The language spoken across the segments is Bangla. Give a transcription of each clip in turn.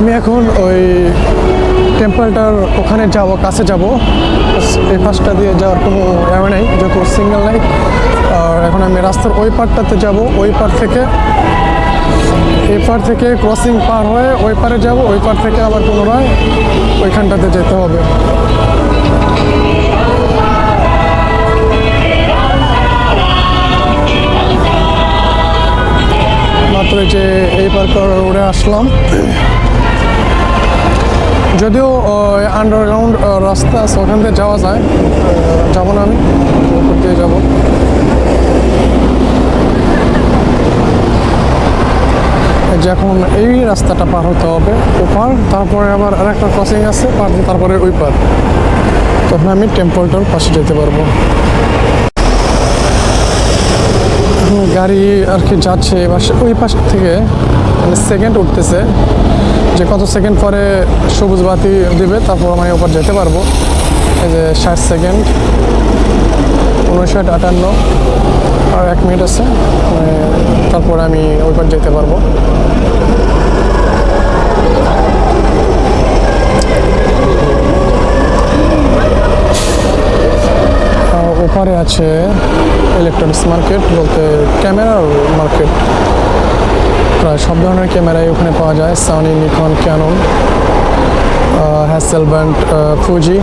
আমি এখন ওই টেম্পলটার ওখানে যাব, কাছে যাব। এই পাশটা দিয়ে যাওয়ার কোনো অ্যাওয়ে নেই যত সিঙ্গেল নেই আর এখন আমি রাস্তার ওই পারটাতে যাব, ওই পার থেকে, এই পার থেকে ক্রসিং পার হয়ে ওই পারে যাব, ওই পার থেকে আবার পুনরায় ওইখানটাতে যেতে হবে। মাত্র যে এই পার করে রোডে আসলাম। যদিও আন্ডারগ্রাউন্ড রাস্তা আছে, ওখান থেকে যাওয়া যায়। যাব না আমি উপর দিয়ে যাব। এখন এই রাস্তাটা পার হতে হবে, ওপার, তারপরে আবার আরেকটা ক্রসিং আছে, পার তারপরে ওই পার। তখন আমি টেম্পলটার পাশে যেতে পারব। গাড়ি আর কি যাচ্ছে, এবার ওই পাশ থেকে মানে সেকেন্ড উঠতেছে, যে কত সেকেন্ড পরে সবুজ বাতি দিবে, তারপর আমি ওপর যেতে পারব। এই যে ষাট সেকেন্ড উনষাট আটান্ন, আর এক মিনিট আছে মানে তারপরে আমি ওই পার যেতে পারব। ওপারে আছে ইলেকট্রনিক্স মার্কেট বলতে ক্যামেরার মার্কেট প্রায় সব ধরনের ক্যামেরাই ওখানে পাওয়া যায়। Sony Nikon Canon Hasselblad Fuji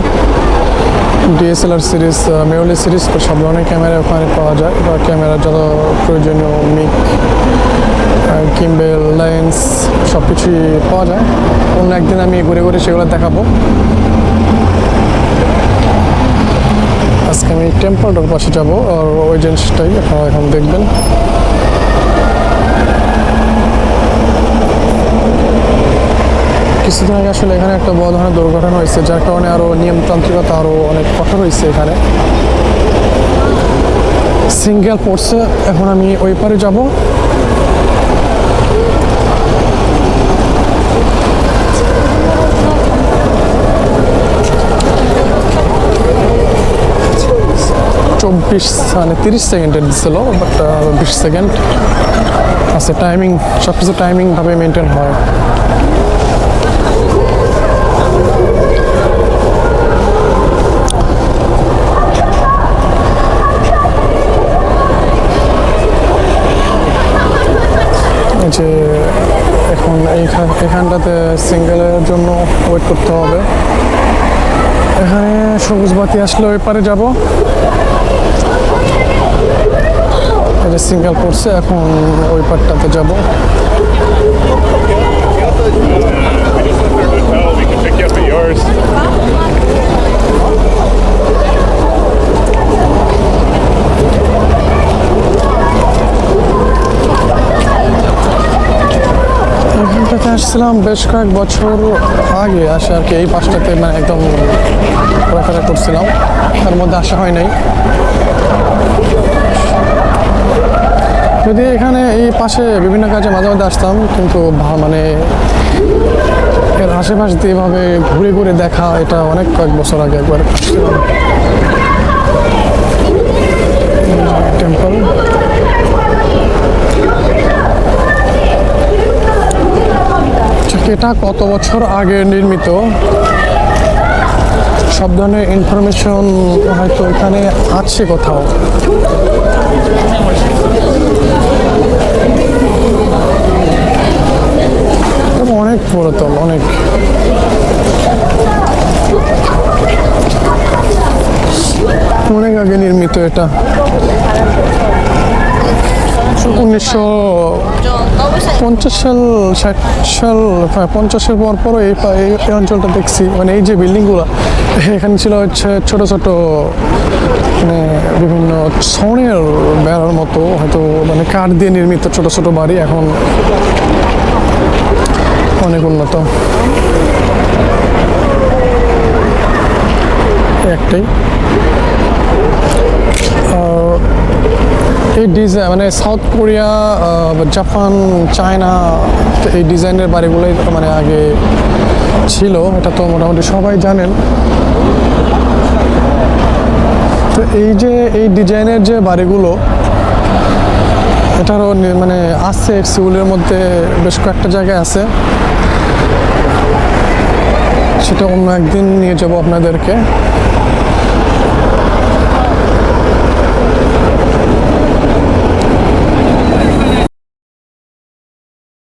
DSLR series মেওলি series তো সব ধরনের ক্যামেরা ওখানে পাওয়া যায়। বা ক্যামেরার যত প্রয়োজনীয় মিক কিম্বেল লেন্স সব কিছুই পাওয়া যায়। অন্য একদিন আমি ঘুরে ঘুরে সেগুলো দেখাবো। আজকে আমি টেম্পলটার পাশে যাব। আর ওই জিনিসটাই আপনারা এখন দেখবেন। কিছুদিন আগে আসলে এখানে একটা বড় ধরনের দুর্ঘটনা হয়েছে, যার কারণে আরও নিয়মতান্ত্রিকতা আরও অনেক কঠোর হয়েছে এখানে। সিঙ্গেল পড়ছে, এখন আমি ওই পারে যাব। চব্বিশ মানে তিরিশ সেকেন্ডের দিছিল বাট বিশ সেকেন্ড আছে। টাইমিং সব কিছু টাইমিংভাবে মেনটেন হয়। যে এখন এইখান, এখানটাতে সিঙ্গেলের জন্য ওয়েট করতে হবে। এখানে সবুজ বাতি আসলে ওই পারে যাব। যে সিঙ্গেল পড়ছে, এখন ওই পারটাতে যাব। আসছিলাম বেশ কয়েক বছর আগে আসে আর কি, এই পাশটাতে মানে একদম ঘোরাফেরা করছিলাম। তার মধ্যে আসা হয় নাই। যদি এখানে এই পাশে বিভিন্ন কাজে মাঝে মাঝে আসতাম, কিন্তু মানে এর আশেপাশ দিয়ে এভাবে ঘুরে ঘুরে দেখা, এটা অনেক কয়েক বছর আগে একবার টেম্পল এটা কত বছর আগে নির্মিত? সব ধরনের ইনফরমেশন হয়তো এখানে আছে কোথাও এবং অনেক পুরাতন অনেক। অনেক আগে নির্মিত এটা। উনিশশো পঞ্চাশ সাল, ষাট সাল পঞ্চাশের পর পর এই এই এই অঞ্চলটা দেখছি। মানে এই যে বিল্ডিংগুলো, এখানে ছিল হচ্ছে ছোট ছোট মানে বিভিন্ন ছনের বেড়ার মতো, হয়তো মানে কাঠ দিয়ে নির্মিত ছোট ছোট বাড়ি। এখন অনেক উন্নত। একটাই। এই ডিজাইন মানে সাউথ কোরিয়া জাপান, চায়না, এই ডিজাইনের বাড়িগুলোই মানে আগে ছিল, এটা তো মোটামুটি সবাই জানেন। তো এই যে, এই ডিজাইনের যে বাড়িগুলো এটারও মানে আছে সিউলের মধ্যে বেশ কয়েকটা জায়গায় আছে। সেটা অন্য একদিন নিয়ে যাব আপনাদেরকে।